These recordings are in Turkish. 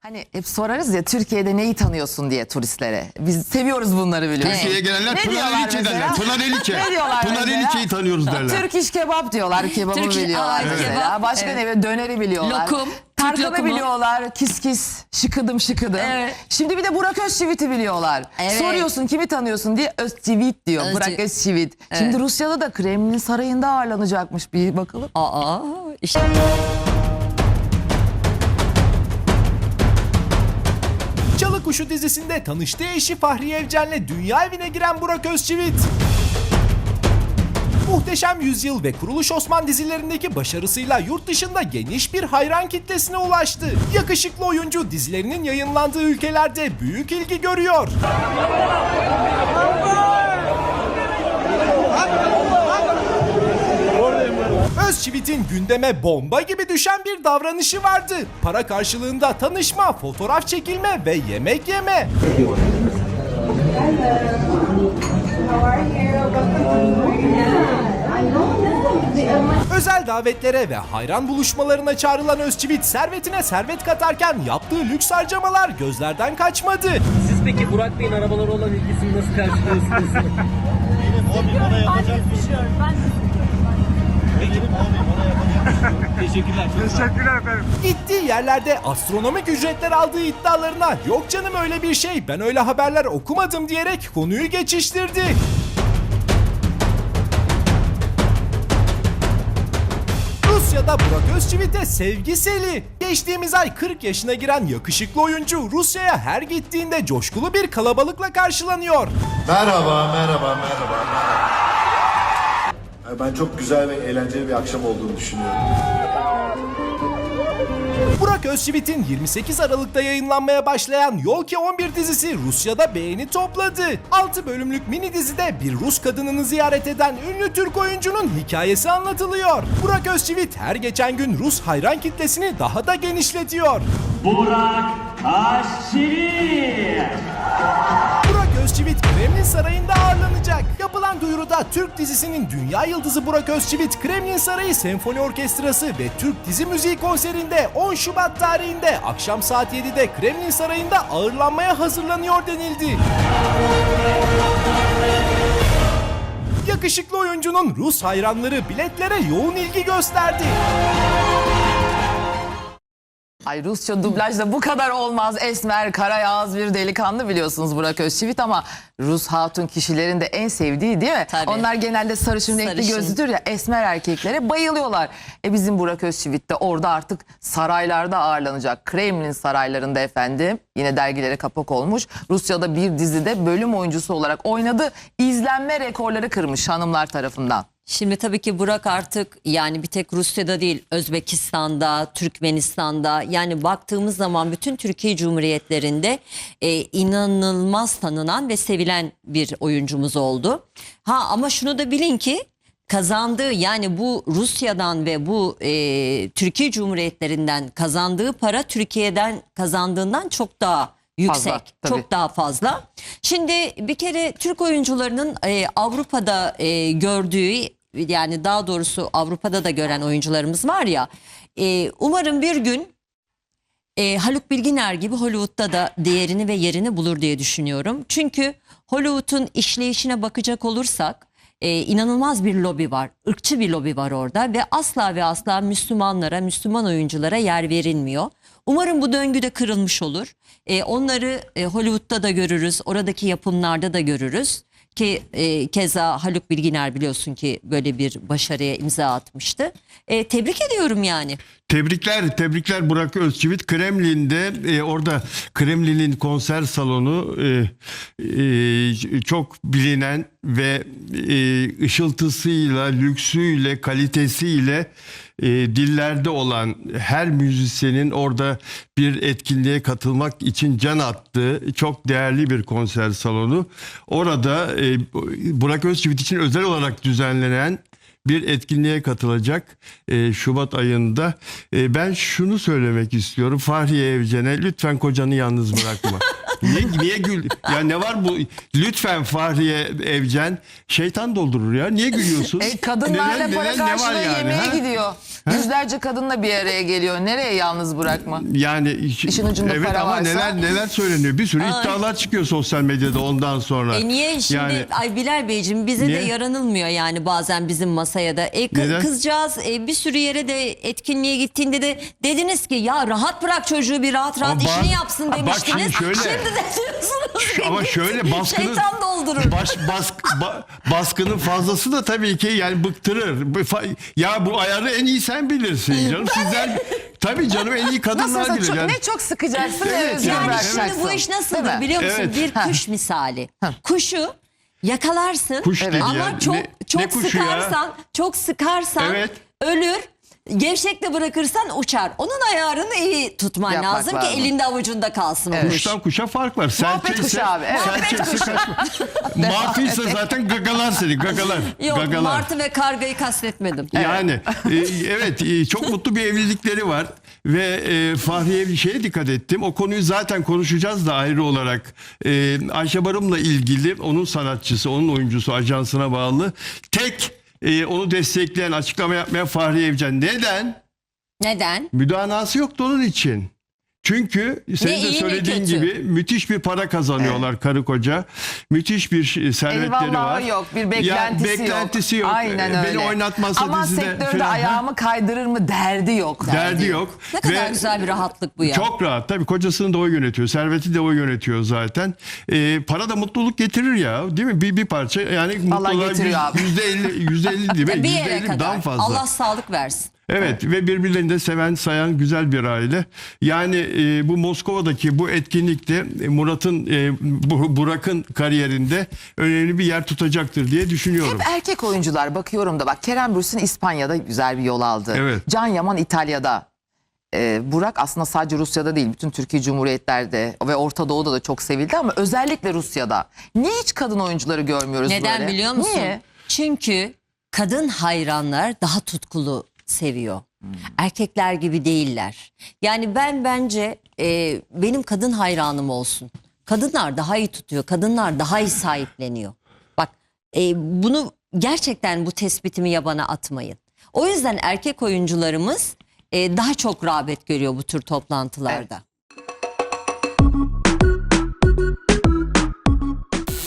Hani hep sorarız ya Türkiye'de neyi tanıyorsun diye turistlere. Biz seviyoruz bunları biliyorsun. Türkiye'ye gelenler Ne Pınar Elike derler. Pınar Elike. Ne diyorlar Pınar? Elike'yi tanıyoruz derler. Türk iş kebap diyorlar. Kebabı Türk iş- biliyorlar Aa, mesela. kebap, Başka evet. ne biliyor? Döneri biliyorlar. Lokum, Türk Tarkan'ı lokumu. biliyorlar. Kis kis, şıkıdım şıkıdım. Evet. Şimdi bir de Burak Özçivit'i biliyorlar. Evet. Soruyorsun kimi tanıyorsun diye Özçivit diyor. Özçi- Burak Özçivit. Şimdi Rusya'da da Kremlin Sarayı'nda ağırlanacakmış. Bir bakalım. Aa işte Kuşu dizisinde tanıştığı eşi Fahriye Evcen'le dünya evine giren Burak Özçivit. Muhteşem Yüzyıl ve Kuruluş Osman dizilerindeki başarısıyla yurt dışında geniş bir hayran kitlesine ulaştı. Yakışıklı oyuncu dizilerinin yayınlandığı ülkelerde büyük ilgi görüyor. Özçivit'in gündeme bomba gibi düşen bir davranışı vardı. Para karşılığında tanışma, fotoğraf çekilme ve yemek yeme. Özel davetlere ve hayran buluşmalarına çağrılan Özçivit servetine servet katarken yaptığı lüks harcamalar gözlerden kaçmadı. Siz peki Burak Bey'in arabalara olan ilgisini nasıl karşılıyorsunuz? Teşekkürler. Çok Gittiği yerlerde astronomik ücretler aldığı iddialarına yok canım öyle bir şey ben öyle haberler okumadım diyerek konuyu geçiştirdi. Rusya'da Burak Özçivit'e sevgiseli. Geçtiğimiz ay 40 yaşına giren yakışıklı oyuncu Rusya'ya her gittiğinde coşkulu bir kalabalıkla karşılanıyor. Merhaba, merhaba, merhaba, merhaba. Ben çok güzel ve eğlenceli bir akşam olduğunu düşünüyorum. Burak Özçivit'in 28 Aralık'ta yayınlanmaya başlayan Yol Ki 11 dizisi Rusya'da beğeni topladı. 6 bölümlük mini dizide bir Rus kadınını ziyaret eden ünlü Türk oyuncunun hikayesi anlatılıyor. Burak Özçivit her geçen gün Rus hayran kitlesini daha da genişletiyor. Burak Aşçı. Burak Özçivit Kremlin Sarayı'nda ağırlanacak. Yapılan duyuruda Türk dizisinin dünya yıldızı Burak Özçivit Kremlin Sarayı Senfoni Orkestrası ve Türk Dizi Müziği konserinde 10 Şubat tarihinde akşam saat 7'de Kremlin Sarayı'nda ağırlanmaya hazırlanıyor denildi. Yakışıklı oyuncunun Rus hayranları biletlere yoğun ilgi gösterdi. Ay Rusça dublajda bu kadar olmaz. Esmer, karayağız bir delikanlı biliyorsunuz Burak Özçivit ama Rus hatun kişilerin de en sevdiği değil mi? Tabii. Onlar genelde sarışın renkli Sarışın. gözlüdür ya esmer erkeklere bayılıyorlar. E bizim Burak Özçivit de orada artık saraylarda ağırlanacak. Kremlin saraylarında efendim. Yine dergilere kapak olmuş. Rusya'da bir dizide bölüm oyuncusu olarak oynadı. İzlenme rekorları kırmış hanımlar tarafından. Şimdi tabii ki Burak artık yani bir tek Rusya'da değil Özbekistan'da, Türkmenistan'da yani baktığımız zaman bütün Türkiye Cumhuriyetlerinde e, inanılmaz tanınan ve sevilen bir oyuncumuz oldu. Ha ama şunu da bilin ki kazandığı yani bu Rusya'dan ve bu e, Türkiye Cumhuriyetlerinden kazandığı para Türkiye'den kazandığından çok daha yüksek. Fazla, tabii. çok daha fazla. Şimdi bir kere Türk oyuncularının e, Avrupa'da e, gördüğü yani daha doğrusu Avrupa'da da gören oyuncularımız var ya. e, umarım bir gün e, Haluk Bilginer gibi Hollywood'da da değerini ve yerini bulur diye düşünüyorum. Çünkü Hollywood'un işleyişine bakacak olursak e, inanılmaz bir lobi var. ırkçı bir lobi var orada ve asla ve asla Müslümanlara, Müslüman oyunculara yer verilmiyor. Umarım bu döngü de kırılmış olur. E, onları e, Hollywood'da da görürüz, oradaki yapımlarda da görürüz. Ki e, keza Haluk Bilginer biliyorsun ki böyle bir başarıya imza atmıştı. E, tebrik ediyorum yani. Tebrikler, tebrikler Burak Özçivit. Kremlin'de e, orada Kremlin'in konser salonu e, e, çok bilinen ve e, ışıltısıyla, lüksüyle, kalitesiyle e, dillerde olan her müzisyenin orada bir etkinliğe katılmak için can attığı çok değerli bir konser salonu. Orada e, Burak Özçivit için özel olarak düzenlenen bir etkinliğe katılacak e, Şubat ayında. E, ben şunu söylemek istiyorum. Fahriye Evcen'e lütfen kocanı yalnız bırakma. Niye, niye gül? Ya ne var bu? Lütfen Fahriye Evcen şeytan doldurur ya. Niye gülüyorsun? E, kadınlarla Neden- para neden- ne var karşılığı yani, yemeğe ha? gidiyor. Yüzlerce kadınla bir araya geliyor. Nereye yalnız bırakma? Yani iş- İşin ucunda evet para ama varsa- neler neler söyleniyor. Bir sürü iddialar çıkıyor sosyal medyada ondan sonra. E niye şimdi Yani ay Bilal Beyciğim bize Niye? de yaranılmıyor yani bazen bizim masaya da. E, kı- Neden? kızcağız e, bir sürü yere de etkinliğe gittiğinde de dediniz ki ya rahat bırak çocuğu bir rahat rahat Ama bak- işini yapsın bak demiştiniz. şimdi şöyle- de diyorsunuz ki ama şöyle baskının şeytan doldurur. Baş, bask, ba- baskının fazlası da tabii ki yani bıktırır. Ya bu ayarı en iyi sen bilirsin canım. Sizler tabii canım en iyi kadınlar olsa bilir. çok, yani. ne çok sıkacaksın Evet, yani Yani şimdi bu iş nasıldır biliyor musun? Evet. Bir kuş misali. Kuşu yakalarsın Kuş ama ya. çok Ne- çok ne kuşu ya? sıkarsan, çok sıkarsan Evet. ölür. Gevşekle bırakırsan uçar. Onun ayarını iyi tutman Yapmak lazım, lazım. ki elinde avucunda kalsın Evet. kuş. Kuştan kuşa fark var. Muhabbet Serçe kuşu ise- abi, evet. serçe Muhabbet ise kaçma. Martı ise zaten gagalar seni gagalar. Yok gagalar. martı ve kargayı kastetmedim. Yani e, evet e, çok mutlu bir evlilikleri var ve e, Fahriye bir şeye dikkat ettim. O konuyu zaten konuşacağız da ayrı olarak. E, Ayşe Barım'la ilgili onun sanatçısı, onun oyuncusu ajansına bağlı tek e, onu destekleyen açıklama yapmaya Fahriye Evcen. Neden? Neden? Müdanası yoktu onun için. Çünkü senin de iyi söylediğin gibi müthiş bir para kazanıyorlar karı koca. Müthiş bir servetleri Eyvallahı var. yok bir beklentisi, ya, beklentisi yok. Aynen Ee, öyle. Beni oynatmazsa Ama dizide sektörde falan, ayağımı kaydırır mı derdi yok. Derdi yok. Ne kadar Ve güzel bir rahatlık bu ya. Çok rahat. Tabii kocasını da o yönetiyor. Serveti de o yönetiyor zaten. Ee, para da mutluluk getirir ya. Değil mi? Bir, bir parça yani Vallahi mutluluğa getiriyor abi. yüzde elli, yüzde elli değil mi? bir Yüzde yere elli kadar. daha fazla. Allah sağlık versin. Evet ve birbirlerini de seven sayan güzel bir aile. Yani e, bu Moskova'daki bu etkinlikte e, Murat'ın e, Bu- Burak'ın kariyerinde önemli bir yer tutacaktır diye düşünüyorum. Hep erkek oyuncular bakıyorum da bak Kerem Bürsin İspanya'da güzel bir yol aldı. Evet. Can Yaman İtalya'da. Ee, Burak aslında sadece Rusya'da değil bütün Türkiye Cumhuriyetlerde ve Orta Doğu'da da çok sevildi ama özellikle Rusya'da. Niye hiç kadın oyuncuları görmüyoruz Neden böyle? biliyor musun? Niye? Çünkü kadın hayranlar daha tutkulu seviyor. Erkekler gibi değiller. Yani ben bence e, benim kadın hayranım olsun. Kadınlar daha iyi tutuyor. Kadınlar daha iyi sahipleniyor. Bak e, bunu gerçekten bu tespitimi yabana atmayın. O yüzden erkek oyuncularımız e, daha çok rağbet görüyor bu tür toplantılarda.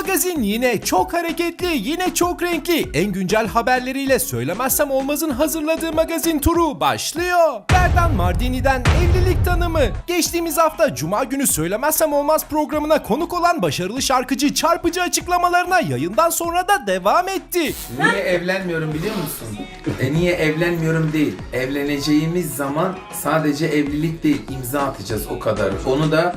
Magazin yine çok hareketli, yine çok renkli. En güncel haberleriyle söylemezsem olmazın hazırladığı magazin turu başlıyor. Berdan Mardini'den evlilik tanımı. Geçtiğimiz hafta Cuma günü söylemezsem olmaz programına konuk olan başarılı şarkıcı çarpıcı açıklamalarına yayından sonra da devam etti. Niye evlenmiyorum biliyor musun? E niye evlenmiyorum değil. Evleneceğimiz zaman sadece evlilik değil imza atacağız o kadar. Onu da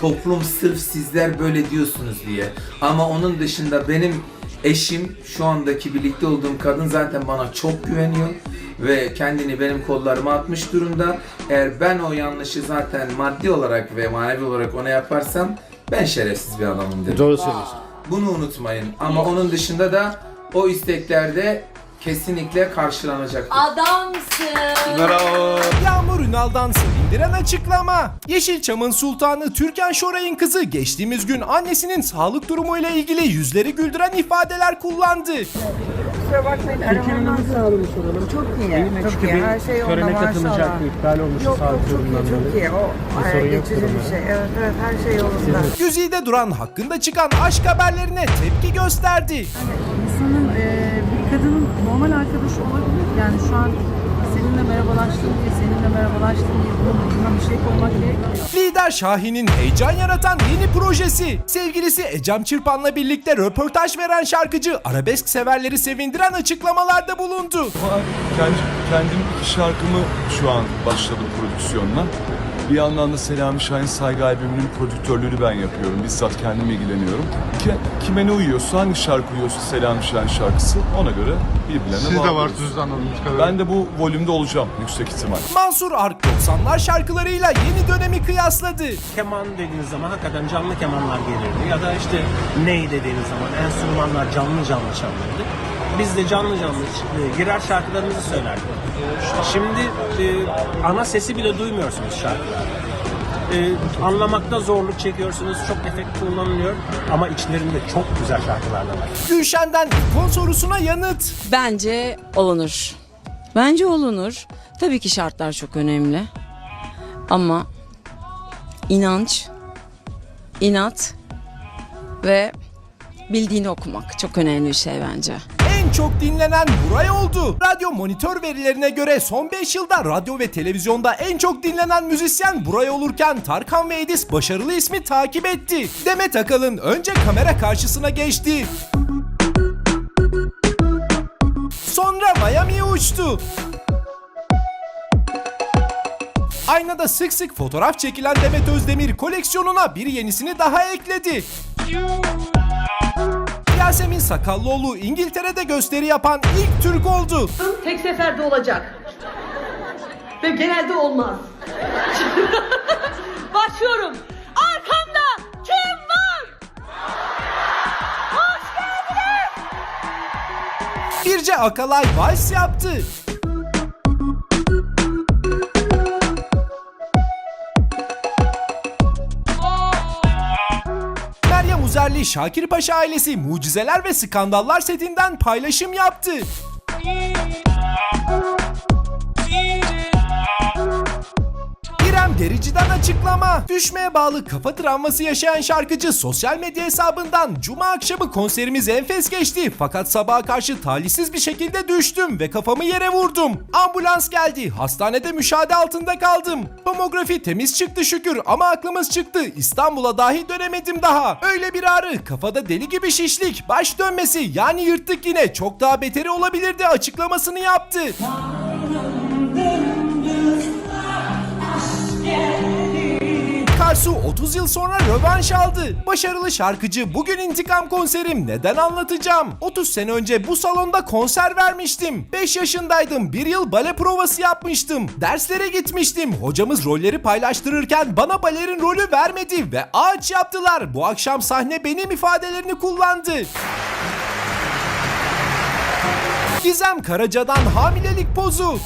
toplum sırf sizler böyle diyorsunuz diye. Ama onun dışında benim eşim şu andaki birlikte olduğum kadın zaten bana çok güveniyor ve kendini benim kollarıma atmış durumda. Eğer ben o yanlışı zaten maddi olarak ve manevi olarak ona yaparsam ben şerefsiz bir adamım dedim. Doğru söylüyorsun. Bunu unutmayın. Ama onun dışında da o isteklerde kesinlikle karşılanacaktır. Adamsın. Yağmur Ünal'dan sevindiren açıklama. Yeşilçam'ın sultanı Türkan Şoray'ın kızı geçtiğimiz gün annesinin sağlık durumuyla ilgili yüzleri güldüren ifadeler kullandı. Kusura bakmayın aramamdan sağlığını soralım. Çok iyi, çok çünkü iyi. Her şey onda törene maşallah. katılacaktı, iptal olmuştu Yok yok sağlık çok iyi, sorunundan çok dolayı. iyi. O Bir geçici bir şey. Evet evet her şey yolunda. Güzide Duran hakkında çıkan aşk haberlerine tepki gösterdi. Kadının normal arkadaşı olabilir. Yani şu an seninle merhabalaştım diye, seninle merhabalaştım diye buna bir şey koymak gerekmiyor. Lider Şahin'in heyecan yaratan yeni projesi. Sevgilisi Ecem Çırpan'la birlikte röportaj veren şarkıcı arabesk severleri sevindiren açıklamalarda bulundu. Kendi, kendim iki şarkımı şu an başladım prodüksiyonla. Bir yandan da Selami Şahin Saygı albümünün prodüktörlüğünü ben yapıyorum. Bizzat kendim ilgileniyorum. Ki, kime ne uyuyorsa, hangi şarkı uyuyorsa Selami Şahin şarkısı ona göre birbirlerine Siz de bağlıyoruz. varsınız anladığımız kadarıyla. Ben de bu volümde olacağım yüksek ihtimal. Mansur Ark 90'lar şarkılarıyla yeni dönemi kıyasladı. Keman dediğiniz zaman hakikaten canlı kemanlar gelirdi. Ya da işte ney dediğiniz zaman enstrümanlar canlı canlı çalınırdı. Biz de canlı canlı girer şarkılarımızı söylerdik. Şimdi e, ana sesi bile duymuyorsunuz şarkılarda. e, anlamakta zorluk çekiyorsunuz. Çok efekt kullanılıyor ama içlerinde çok güzel şarkılar da var. Gülşen'den ikon sorusuna yanıt. Bence olunur. Bence olunur. Tabii ki şartlar çok önemli. Ama inanç, inat ve bildiğini okumak çok önemli bir şey bence. En çok dinlenen Buray oldu. Radyo monitör verilerine göre son 5 yılda radyo ve televizyonda en çok dinlenen müzisyen Buray olurken Tarkan ve Edis başarılı ismi takip etti. Demet Akalın önce kamera karşısına geçti. Sonra Miami'ye uçtu. Aynada sık sık fotoğraf çekilen Demet Özdemir koleksiyonuna bir yenisini daha ekledi. Yasemin Sakallıoğlu İngiltere'de gösteri yapan ilk Türk oldu. Tek seferde olacak. Ve genelde olmaz. Başlıyorum. Arkamda kim var? Hoş geldiniz. Birce Akalay vals yaptı. Uzerli Şakir Paşa ailesi Mucizeler ve Skandallar setinden paylaşım yaptı. İrem Derici'den açıklama. Düşmeye bağlı kafa travması yaşayan şarkıcı sosyal medya hesabından Cuma akşamı konserimiz enfes geçti. Fakat sabaha karşı talihsiz bir şekilde düştüm ve kafamı yere vurdum. Ambulans geldi. Hastanede müşahede altında kaldım. Tomografi temiz çıktı şükür ama aklımız çıktı. İstanbul'a dahi dönemedim daha. Öyle bir ağrı, kafada deli gibi şişlik, baş dönmesi yani yırttık yine çok daha beteri olabilirdi açıklamasını yaptı. Karsu 30 yıl sonra rövanş aldı. Başarılı şarkıcı bugün intikam konserim neden anlatacağım. 30 sene önce bu salonda konser vermiştim. 5 yaşındaydım. Bir yıl bale provası yapmıştım. Derslere gitmiştim. Hocamız rolleri paylaştırırken bana balerin rolü vermedi ve ağaç yaptılar. Bu akşam sahne benim ifadelerini kullandı. Gizem Karaca'dan hamilelik pozu.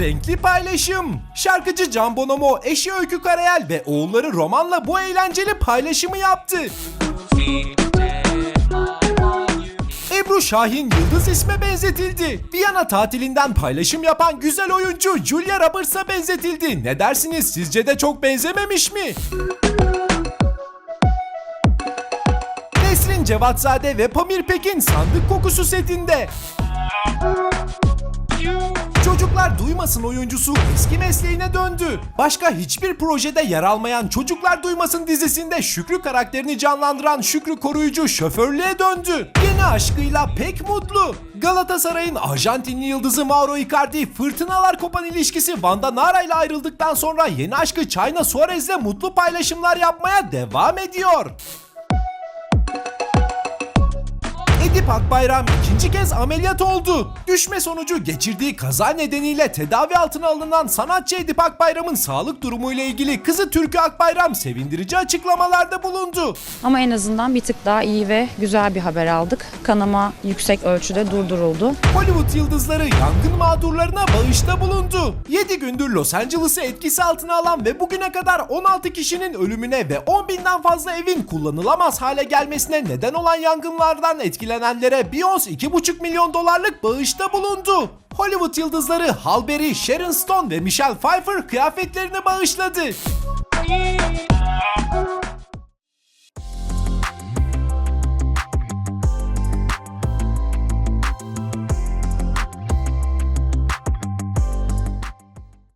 Renkli paylaşım. Şarkıcı Can Bonomo, eşi Öykü Karayel ve oğulları Roman'la bu eğlenceli paylaşımı yaptı. Ebru Şahin yıldız isme benzetildi. Viyana tatilinden paylaşım yapan güzel oyuncu Julia Roberts'a benzetildi. Ne dersiniz sizce de çok benzememiş mi? Nesrin Cevatzade ve Pamir Pekin sandık kokusu setinde. Çocuklar Duymasın oyuncusu eski mesleğine döndü. Başka hiçbir projede yer almayan Çocuklar Duymasın dizisinde Şükrü karakterini canlandıran Şükrü Koruyucu şoförlüğe döndü. Yeni aşkıyla pek mutlu. Galatasaray'ın Arjantinli yıldızı Mauro Icardi fırtınalar kopan ilişkisi Vanda Nara ile ayrıldıktan sonra yeni aşkı China Suarez'le mutlu paylaşımlar yapmaya devam ediyor. Edip Akbayram ikinci kez ameliyat oldu. Düşme sonucu geçirdiği kaza nedeniyle tedavi altına alınan sanatçı Edip Akbayram'ın sağlık durumuyla ilgili kızı Türkü Akbayram sevindirici açıklamalarda bulundu. Ama en azından bir tık daha iyi ve güzel bir haber aldık. Kanama yüksek ölçüde durduruldu. Hollywood yıldızları yangın mağdurlarına bağışta bulundu. 7 gündür Los Angeles'ı etkisi altına alan ve bugüne kadar 16 kişinin ölümüne ve 10 binden fazla evin kullanılamaz hale gelmesine neden olan yangınlardan etkilenenlere Beyoncé 2,5 milyon dolarlık bağışta bulundu. Hollywood yıldızları Halle Berry, Sharon Stone ve Michelle Pfeiffer kıyafetlerini bağışladı.